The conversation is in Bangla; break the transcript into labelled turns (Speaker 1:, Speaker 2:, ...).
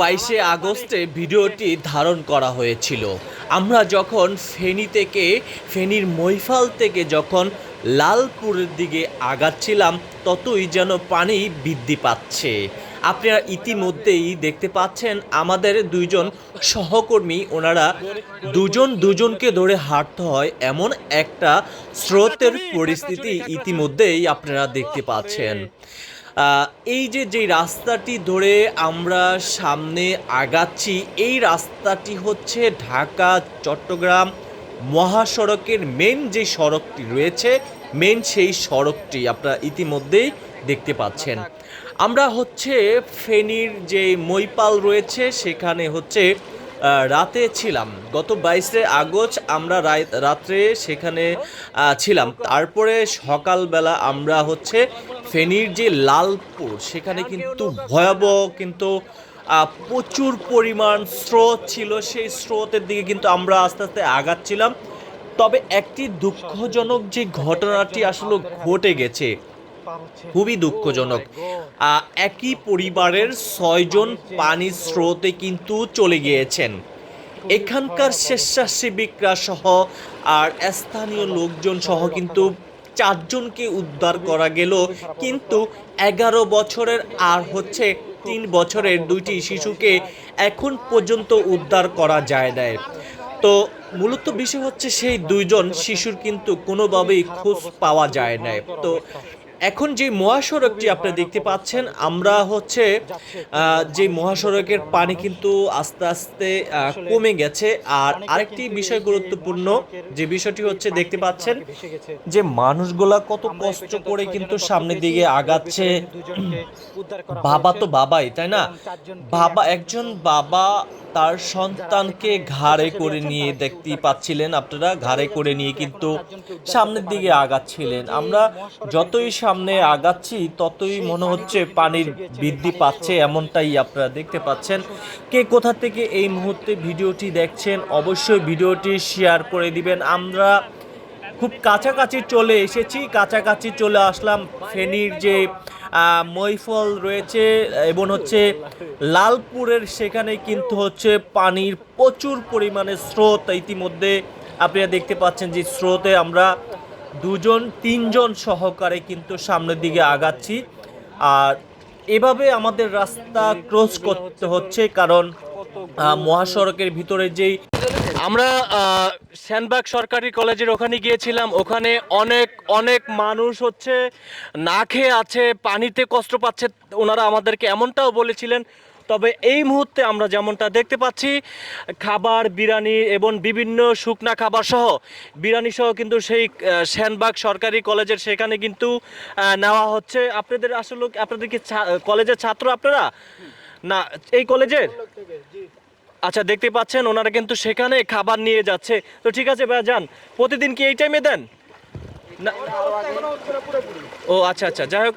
Speaker 1: বাইশে আগস্টে ভিডিওটি ধারণ করা হয়েছিল। আমরা যখন ফেনী থেকে, ফেনীর মৈফাল থেকে যখন লালপুরের দিকে আগাচ্ছিলাম, ততই যেন পানি বৃদ্ধি পাচ্ছে। আপনারা ইতিমধ্যেই দেখতে পাচ্ছেন, আমাদের দুইজন সহকর্মী, ওনারা দুজন দুজনকে ধরে হাঁটতে হয় এমন একটা স্রোতের পরিস্থিতি ইতিমধ্যেই আপনারা দেখতে পাচ্ছেন। এই যে যে রাস্তাটি ধরে আমরা সামনে আগাচ্ছি, এই রাস্তাটি হচ্ছে ঢাকা, চট্টগ্রাম মহাসড়কের মেন যে সড়কটি রয়েছে মেন সেই সড়কটি আপনারা ইতিমধ্যেই দেখতে পাচ্ছেন। আমরা হচ্ছে ফেনীর যে মৈপাল রয়েছে, সেখানে হচ্ছে রাতে ছিলাম। গত বাইশে আগস্ট আমরা রাত্রে সেখানে ছিলাম। তারপরে সকালবেলা আমরা হচ্ছে ফেনীর যে লালপুর সেখানে কিন্তু ভয়াবহ কিন্তু প্রচুর পরিমাণ স্রোত ছিল। সেই স্রোতের দিকে কিন্তু আমরা আস্তে আস্তে আগাচ্ছিলাম। তবে একটি দুঃখজনক যে ঘটনাটি আসলে ঘটে গেছে খুবই দুঃখজনক। একই পরিবারের ছয়জন পানির স্রোতে কিন্তু চলে গিয়েছেন। এখানকার স্বেচ্ছাসেবিকরা সহ আর স্থানীয় লোকজন সহ কিন্তু চারজনকে উদ্ধার করা গেল। কিন্তু এগারো বছরের আর হচ্ছে তিন বছরের দুইটি শিশুকে এখন পর্যন্ত উদ্ধার করা যায় নাই। তো মূলত বিষয় হচ্ছে সেই দুইজন শিশুর কিন্তু কোনোভাবেই খোঁজ পাওয়া যায় নাই। তো এখন যে মহাসড়কটি আপনি দেখতে পাচ্ছেন আমরা হচ্ছে আহ, যে মহাসড়কের পানি কিন্তু আস্তে আস্তে কমে গেছে। আর আরেকটি বিষয় গুরুত্বপূর্ণ যে বিষয়টি হচ্ছে দেখতে পাচ্ছেন যে মানুষগুলা কত কষ্ট করে কিন্তু সামনের দিকে আগাচ্ছে। বাবা তো বাবাই তাই না? বাবা একজন বাবা তার সন্তানকে ঘাড়ে করে নিয়ে দেখতে পাচ্ছিলেন আপনারা ঘাড়ে করে নিয়ে কিন্তু সামনের দিকে আগাচ্ছিলেন। আমরা যতই সামনে আগাচ্ছি, ততই মনে হচ্ছে পানির বৃদ্ধি পাচ্ছে এমনটাই আপনারা দেখতে পাচ্ছেন। কে কোথা থেকে এই মুহূর্তে ভিডিওটি দেখছেন, অবশ্যই ভিডিওটি শেয়ার করে দিবেন। আমরা খুব কাছাকাছি চলে এসেছি, কাছাকাছি চলে আসলাম ফেনীর যে মৈফল রয়েছে এবং হচ্ছে লালপুরের সেখানে কিন্তু হচ্ছে পানির প্রচুর পরিমাণে স্রোত ইতিমধ্যে আপনারা দেখতে পাচ্ছেন যে স্রোতে আমরা দুজন, তিনজন সহকারে কিন্তু সামনের দিকে আগাচ্ছি। আর এভাবে আমাদের রাস্তা ক্রস করতে হচ্ছে কারণ মহাসড়কের ভিতরে যেই আমরা শ্যানবাগ সরকারি কলেজের ওখানে গিয়েছিলাম। ওখানে অনেক অনেক মানুষ হচ্ছে, না খেয়ে আছে, পানিতে কষ্ট পাচ্ছে। ওনারা আমাদেরকে এমনটাও বলেছিলেন তবে এই মুহূর্তে আমরা যেমনটা দেখতে পাচ্ছি, খাবার, বিরিয়ানি এবং বিভিন্ন শুকনা খাবার সহ, বিরিয়ানি সহ কিন্তু সেই শ্যানবাগ সরকারি কলেজের সেখানে কিন্তু নেওয়া হচ্ছে। আপনাদের আসলে আপনাদের কি কলেজের ছাত্র আপনারা? না, এই কলেজের? আচ্ছা দেখতে পাচ্ছেন ওনারা কিন্তু সেখানে খাবার নিয়ে যাচ্ছে। তো ঠিক আছে ভাই যান। প্রতিদিন কি এই টাইমে দেন? ও আচ্ছা আচ্ছা যাই হোক।